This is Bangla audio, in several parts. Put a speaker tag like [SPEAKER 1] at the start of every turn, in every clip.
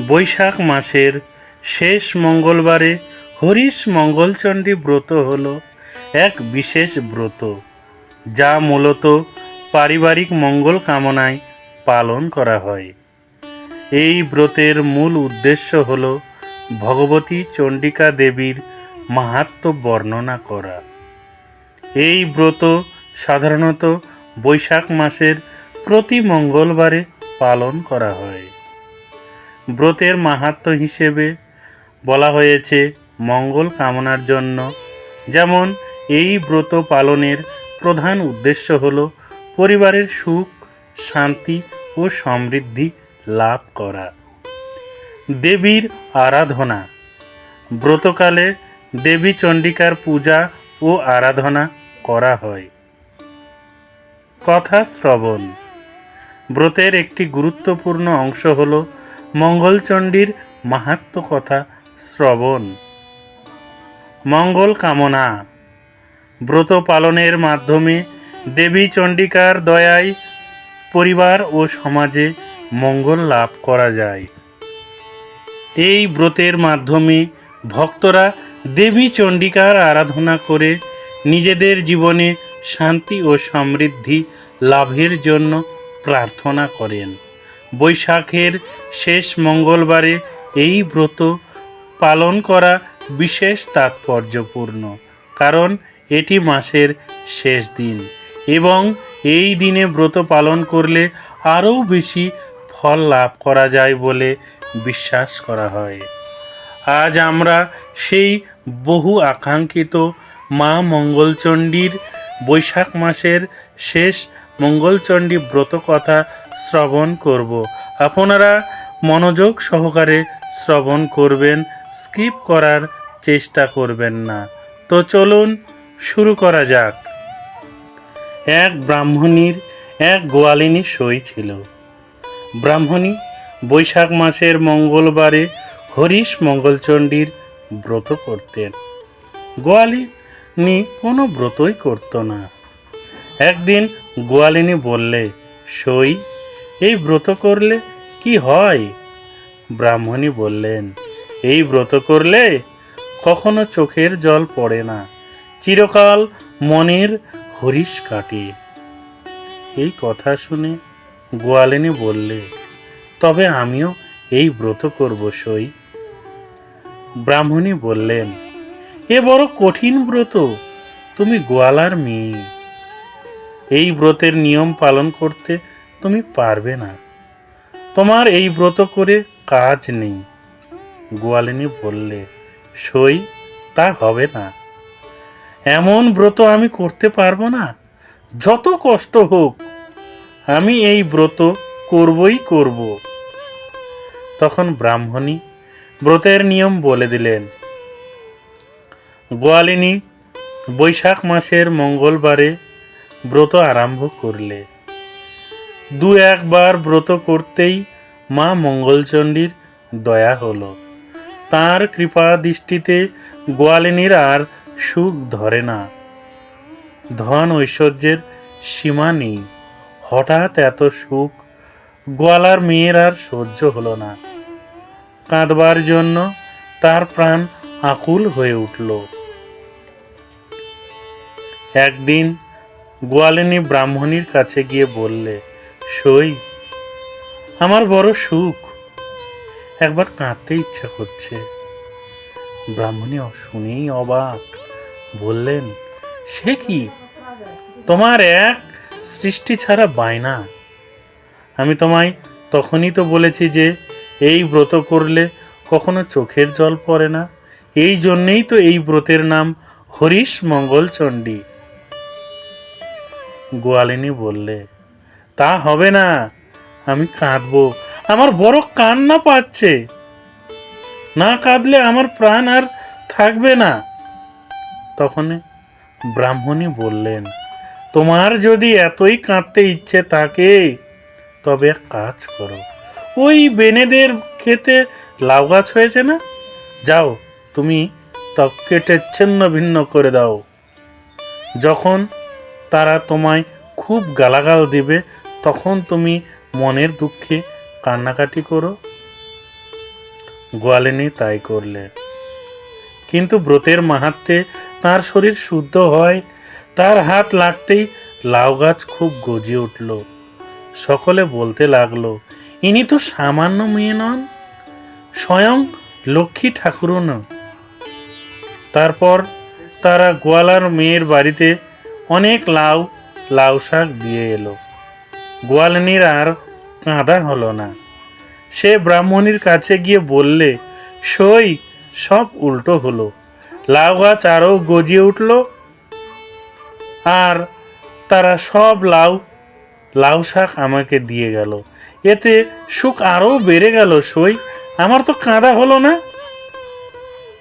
[SPEAKER 1] বৈশাখ মাসের শেষ মঙ্গলবারে হরিশ মঙ্গলচণ্ডী ব্রত হল এক বিশেষ ব্রত, যা মূলত পারিবারিক মঙ্গল কামনায় পালন করা হয়। এই ব্রতের মূল উদ্দেশ্য হল ভগবতী চণ্ডিকা দেবীর মাহাত্ম্য বর্ণনা করা। এই ব্রত সাধারণত বৈশাখ মাসের প্রতি মঙ্গলবারে পালন করা হয়। ব্রতের মাহাত্ম্য হিসেবে বলা হয়েছে মঙ্গল কামনার জন্য। যেমন, এই ব্রত পালনের প্রধান উদ্দেশ্য হল পরিবারের সুখ, শান্তি ও সমৃদ্ধি লাভ করা। দেবীর আরাধনা। ব্রতকালে দেবী চণ্ডিকার পূজা ও আরাধনা করা হয়। কথা শ্রবণ। ব্রতের একটি গুরুত্বপূর্ণ অংশ হল মঙ্গলচণ্ডীর মাহাত্ম্য কথা শ্রবণ। মঙ্গল কামনা। ব্রত পালনের মাধ্যমে দেবী চণ্ডিকার দয়ায় পরিবার ও সমাজে মঙ্গল লাভ করা যায়। এই ব্রতের মাধ্যমে ভক্তরা দেবী চণ্ডিকার আরাধনা করে নিজেদের জীবনে শান্তি ও সমৃদ্ধি লাভের জন্য প্রার্থনা করেন। বৈশাখের শেষ মঙ্গলবারে এই ব্রত পালন করা বিশেষ তাৎপর্যপূর্ণ, কারণ এটি মাসের শেষ দিন এবং এই দিনে ব্রত পালন করলে আরও বেশি ফল লাভ করা যায় বলে বিশ্বাস করা হয়। আজ আমরা সেই বহু আকাঙ্ক্ষিত মা মঙ্গলচণ্ডীর বৈশাখ মাসের শেষ মঙ্গলচণ্ডী ব্রত কথা শ্রবণ করব। আপনারা মনোযোগ সহকারে শ্রবণ করবেন, স্কিপ করার চেষ্টা করবেন না। তো চলুন শুরু করা যাক। এক ব্রাহ্মণীর এক গোয়ালিনী সই ছিল। ব্রাহ্মণী বৈশাখ মাসের মঙ্গলবারে হরিশ মঙ্গলচণ্ডীর ব্রত করতেন। গোয়ালিনী কোনো ব্রতই করত না। একদিন গোয়ালিনী বললে, সই এই ব্রত করলে কি হয়? ব্রাহ্মণী বললেন, এই ব্রত করলে কখনো চোখের জল পড়ে না, চিরকাল মনের হরিশ কাটে। এই কথা শুনে গোয়ালিনী বললে, তবে আমিও এই ব্রত করব সই। ব্রাহ্মণী বললেন, এ বড় কঠিন ব্রত, তুমি গোয়ালার মেয়ে। এই ব্রতের নিয়ম পালন করতে তুমি পারবে না। তোমার এই ব্রত করে কাজ নেই। গোয়ালিনী বললে, সই, তা হবে না। এমন ব্রত আমি করতে পারব না। যত কষ্ট হোক, আমি এই ব্রত করবই করব। তখন ব্রাহ্মণী ব্রতের নিয়ম বলে দিলেন। গোয়ালিনী বৈশাখ মাসের মঙ্গলবারে ব্রত আরম্ভ করলে। দু একবার ব্রত করতেই মা মঙ্গলচণ্ডীর দয়া হলো। তার কৃপা দৃষ্টিতে গোয়ালিনীর আর সুখ ধরে না। ধন ঐশ্বর্যের সীমা নেই। হঠাৎ এত সুখ গোয়ালার মেয়ের আর সহ্য হলো না। কাঁদবার জন্য তার প্রাণ আকুল হয়ে উঠল। একদিন গোয়ালিনী ব্রাহ্মণীর কাছে গিয়ে বললে সই। আমার বড় সুখ। একবার কাঁদতে ইচ্ছা করছে। ব্রাহ্মণী শুনেই অবাক। বললেন, সে কি? তোমার এক সৃষ্টি ছাড়া বায়না। আমি তোমায় তখনই তো বলেছি যে, এই ব্রত করলে কখনো চোখের জল পড়ে না। এই জন্যেই তো এই ব্রতের নাম হরিশ মঙ্গলচণ্ডী। গোয়ালিনী বললে তা হবে না। আমি কাঁদবো। আমার বড় কান্না পাচ্ছে। না কাঁদলে আমার প্রাণ আর থাকবে না। তখন ব্রাহ্মণী বললেন, তোমার যদি এতই কাঁদতে ইচ্ছে থাকে, তবে কাজ করো। ওই বেনেদের খেতে লাউ গাছ হয়েছে না? যাও, তুমি ত্বক কেটে ছিন্ন ভিন্ন করে দাও। যখন তারা তোমায় খুব গালাগাল দিবে তখন তুমি মনের দুঃখে কান্নাকাটি করো। গোয়ালিনী তাই করলে। কিন্তু ব্রতের মাহাত্মে তার শরীর শুদ্ধ হয়, তার হাত লাগতেই লাউ গাছ খুব গজিয়ে উঠল। সকলে বলতে লাগল, ইনি তো সামান্য মেয়ে নন, স্বয়ং লক্ষ্মী ঠাকুরও না। তারপর তারা গোয়ালার মেয়ের বাড়িতে অনেক লাউ লাউ শাক দিয়ে এলো। গোয়ালিনীর আর কাঁদা হলো না। সে ব্রাহ্মণীর কাছে গিয়ে বললে, সই, সব উল্টো হলো। লাউ গাছ আরও গজিয়ে উঠল, আর তারা সব লাউ লাউ শাক আমাকে দিয়ে গেল। এতে সুখ আরও বেড়ে গেল, সই। আমার তো কাঁদা হলো না।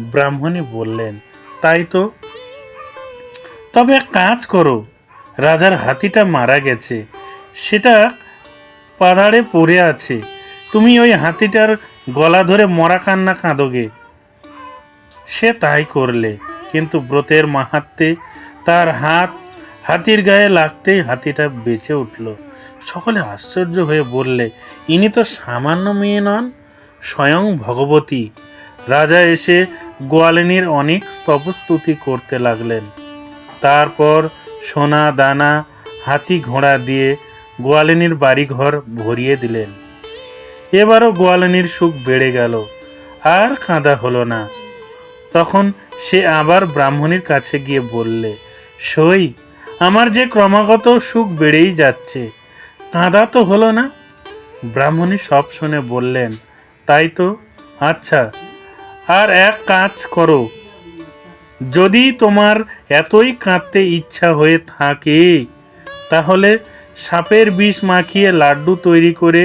[SPEAKER 1] ব্রাহ্মণী বললেন, তাই তো। তবে এক কাজ করো। রাজার হাতিটা মারা গেছে। সেটা পাহাড়ে পড়ে আছে। তুমি ওই হাতিটার গলা ধরে মরা কান্না কাঁদোগে। সে তাই করলে, কিন্তু ব্রতের মাহাত্মে তার হাত হাতির গায়ে লাগতেই হাতিটা বেঁচে উঠল। সকলে আশ্চর্য হয়ে বললে, ইনি তো সামান্য মেয়ে নন, স্বয়ং ভগবতী। রাজা এসে গোয়ালিনীর অনেক স্তবস্তুতি করতে লাগলেন। তারপর সোনা দানা, হাতি ঘোড়া দিয়ে গোয়ালিনীর বাড়িঘর ভরিয়ে দিলেন। এবারও গোয়ালিনীর সুখ বেড়ে গেল, আর কাঁদা হলো না। তখন সে আবার ব্রাহ্মণীর কাছে গিয়ে বললে, সই, আমার যে ক্রমাগত সুখ বেড়েই যাচ্ছে, কাঁদা তো হলো না? ব্রাহ্মণী সব শুনে বললেন, তাই তো আচ্ছা আর এক কাজ করো। যদি তোমার এতই কাঁদতে ইচ্ছা হয়ে থাকে, তাহলে সাপের বিষ মাখিয়ে লাড্ডু তৈরি করে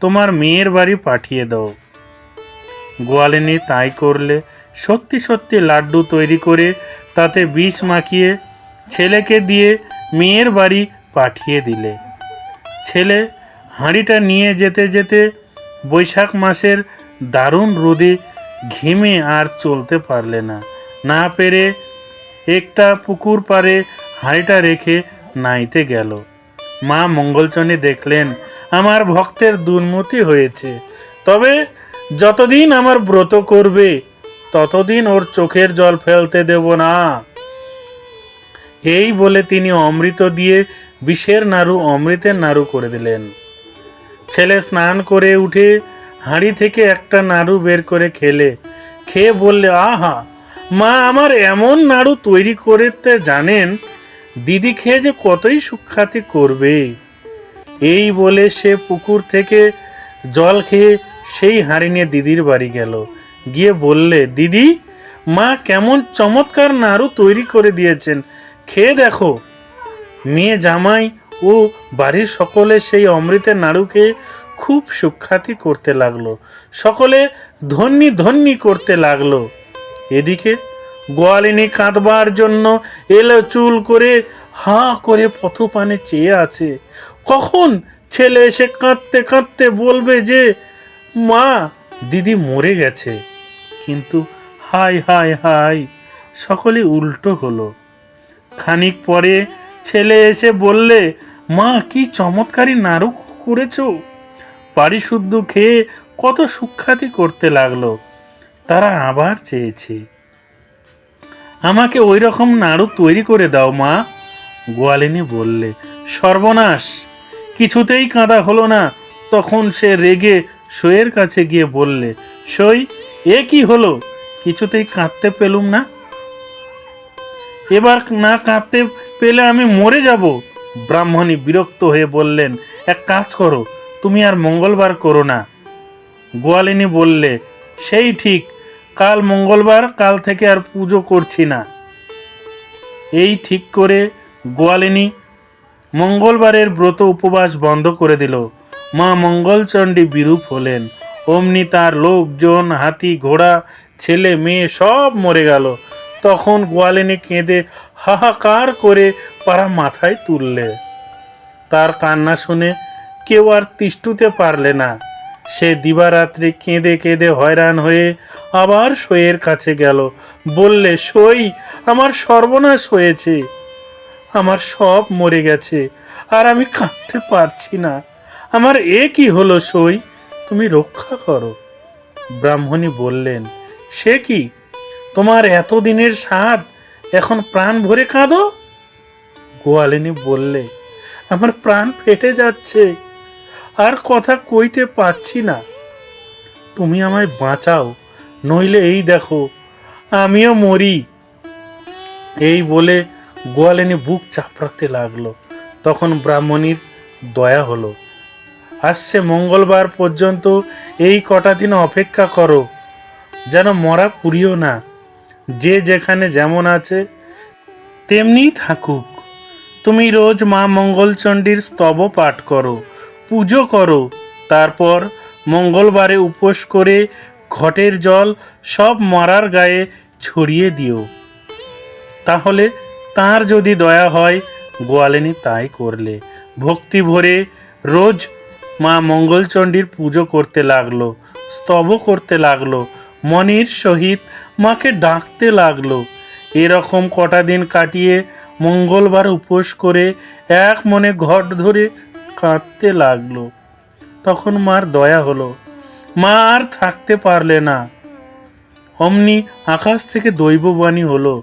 [SPEAKER 1] তোমার মেয়ের বাড়ি পাঠিয়ে দাও। গোয়ালিনী তাই করলে। সত্যি সত্যি লাড্ডু তৈরি করে তাতে বিষ মাখিয়ে ছেলেকে দিয়ে মেয়ের বাড়ি পাঠিয়ে দিলে। ছেলে হাঁড়িটা নিয়ে যেতে যেতে বৈশাখ মাসের দারুণ রোদে ঘেমে আর চলতে পারলে না। না পেরে একটা পুকুর পাড়ে হাঁড়িটা রেখে নাইতে গেল। মা মঙ্গলচণ্ডী দেখলেন, আমার ভক্তের দুর্মতি হয়েছে। তবে যতদিন আমার ব্রত করবে, ততদিন ওর চোখের জল ফেলতে দেব না। এই বলে তিনি অমৃত দিয়ে বিষের নাড়ু, অমৃতের নাড়ু করে দিলেন। ছেলে স্নান করে উঠে হাঁড়ি থেকে একটা নাড়ু বের করে খেলে। খেয়ে বললে, আহা, মা, আমার এমন নাড়ু তৈরি করতে জানেন দিদি খেয়ে যে কতই সুখ্যাতি করবে। এই বলে সে পুকুর থেকে জল খেয়ে সেই হাঁড়ি নিয়ে দিদির বাড়ি গেল। গিয়ে বললে, দিদি, মা কেমন চমৎকার নাড়ু তৈরি করে দিয়েছেন। খেয়ে দেখো। মেয়ে জামাই ও বাড়ির সকলে সেই অমৃতের নাড়ুকে খুব সুখ্যাতি করতে লাগল। সকলে ধন্যি ধন্যি করতে লাগল। এদিকে গোয়ালিনী কাঁদবার জন্য এলো চুল করে হাঁ করে পথপানে চেয়ে আছে। কখন ছেলে এসে কাঁদতে কাঁদতে বলবে যে, মা, দিদি মরে গেছে। কিন্তু হাই হাই হাই সকলে উল্টো হলো। খানিক পরে ছেলে এসে বললে, মা, কি চমৎকারী নাড়ু করেছ। বাড়ি শুদ্ধ খেয়ে কত সুখ্যাতি করতে লাগল তারা আবার চেয়েছে। আমাকে ওই রকম নাড়ু তৈরি করে দাও, মা। গোয়ালিনী বললে, সর্বনাশ, কিছুতেই কাঁদা হলো না। তখন সে রেগে সইয়ের কাছে গিয়ে বললে, সই, এ কি হলো? কিছুতেই কাঁদতে পেলুম না? এবার না কাঁদতে পেলে আমি মরে যাব? ব্রাহ্মণী বিরক্ত হয়ে বললেন, এক কাজ করো, তুমি আর মঙ্গলবার করো না। গোয়ালিনী বললে, সেই ঠিক কাল মঙ্গলবার, কাল থেকে আর পুজো করছি না। এই ঠিক করে গোয়ালিনী মঙ্গলবারের ব্রত উপবাস বন্ধ করে দিল। মা মঙ্গলচণ্ডী বিরূপ হলেন। অমনি তার লোকজন, হাতি, ঘোড়া, ছেলে, মেয়ে সব মরে গেল। তখন গোয়ালিনী কেঁদে হাহাকার করে পাড়া মাথায় তুললে। তার কান্না শুনে কেউ আর তিষ্টুতে পারলে না। সে দিবারাত্রি কেঁদে কেঁদে হয়রান হয়ে আবার সইয়ের কাছে গেল। বললে, সই, আমার সর্বনাশ হয়েছে। আমার সব মরে গেছে, আর আমি কাঁদতে পারছি না। আমার এ কি হলো সই? তুমি রক্ষা করো। ব্রাহ্মণী বললেন, সে কি? তোমার এতদিনের স্বাদ, এখন প্রাণ ভরে কাঁদো? গোয়ালিনী বললে, আমার প্রাণ ফেটে যাচ্ছে। আর কথা কইতে পাচ্ছি না। তুমি আমায় বাঁচাও, নইলে এই দেখো, আমিও মরি। এই বলে গোয়ালিনী বুক চাপড়াতে লাগল। তখন ব্রাহ্মণীর দয়া হলো। আসছে মঙ্গলবার পর্যন্ত এই কটা দিন অপেক্ষা করো, যেন মরা পুরিও না। যে যেখানে যেমন আছে, তেমনিই থাকুক। তুমি রোজ মা মঙ্গলচণ্ডীর স্তব পাঠ করো। পুজো করো। তারপর মঙ্গলবারে উপোস করে ঘটের জল সব মরার গায়ে ছড়িয়ে দিও। তাহলে তার যদি দয়া হয়, গোয়ালিনী তাই করলে। ভক্তি ভরে রোজ মা মঙ্গলচণ্ডীর পুজো করতে লাগল, স্তব করতে লাগল, মনির সহিত মাকে ডাকতে লাগল। এরকম কটা দিন কাটিয়ে মঙ্গলবার উপোস করে এক মনে ঘট ধরে কাঁদতে লাগল। তখন মার দয়া হলো। মা আর থাকতে পারলে না। অমনি আকাশ থেকে দৈববাণী হলো,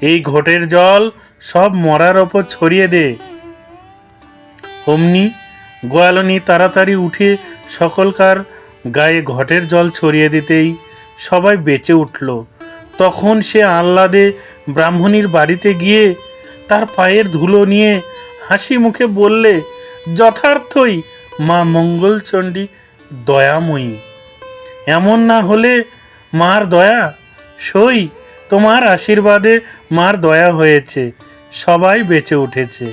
[SPEAKER 1] এই ঘটের জল সব মরার ওপর ছড়িয়ে দে। অমনি গোয়ালনি তাড়াতাড়ি উঠে সকলকার গায়ে ঘটের জল ছড়িয়ে দিতেই সবাই বেঁচে উঠল। তখন সে আহ্লাদে ব্রাহ্মণীর বাড়িতে গিয়ে তার পায়ের ধুলো নিয়ে হাসি মুখে বললে যথার্থই মা মঙ্গলচণ্ডী দয়াময়ী। এমন না হলে মার দয়া? সই, তোমার আশীর্বাদে মার দয়া হয়েছে, সবাই বেঁচে উঠেছে।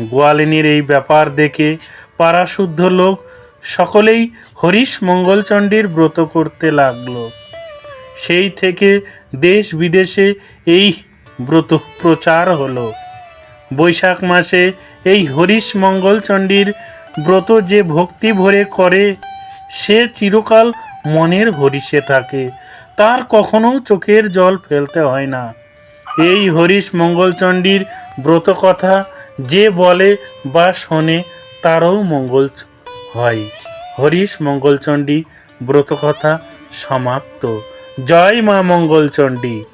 [SPEAKER 1] গোয়ালিনীর এই ব্যাপার দেখে পাড়াশুদ্ধ লোক সকলেই হরিশ মঙ্গলচণ্ডীর ব্রত করতে লাগল। সেই থেকে দেশ বিদেশে এই ব্রত প্রচার হলো। বৈশাখ মাসে এই হরিশ মঙ্গলচণ্ডীর ব্রত যে ভক্তি ভরে করে, সে চিরকাল মনের হরিষে থাকে। তার কখনো চোখের জল ফেলতে হয় না। এই হরিশ মঙ্গলচণ্ডীর ব্রত কথা যে বলে বা শোনে, তারও মঙ্গল হয়। হরিশ মঙ্গলচণ্ডী ব্রত কথা সমাপ্ত। জয় মা মঙ্গলচণ্ডী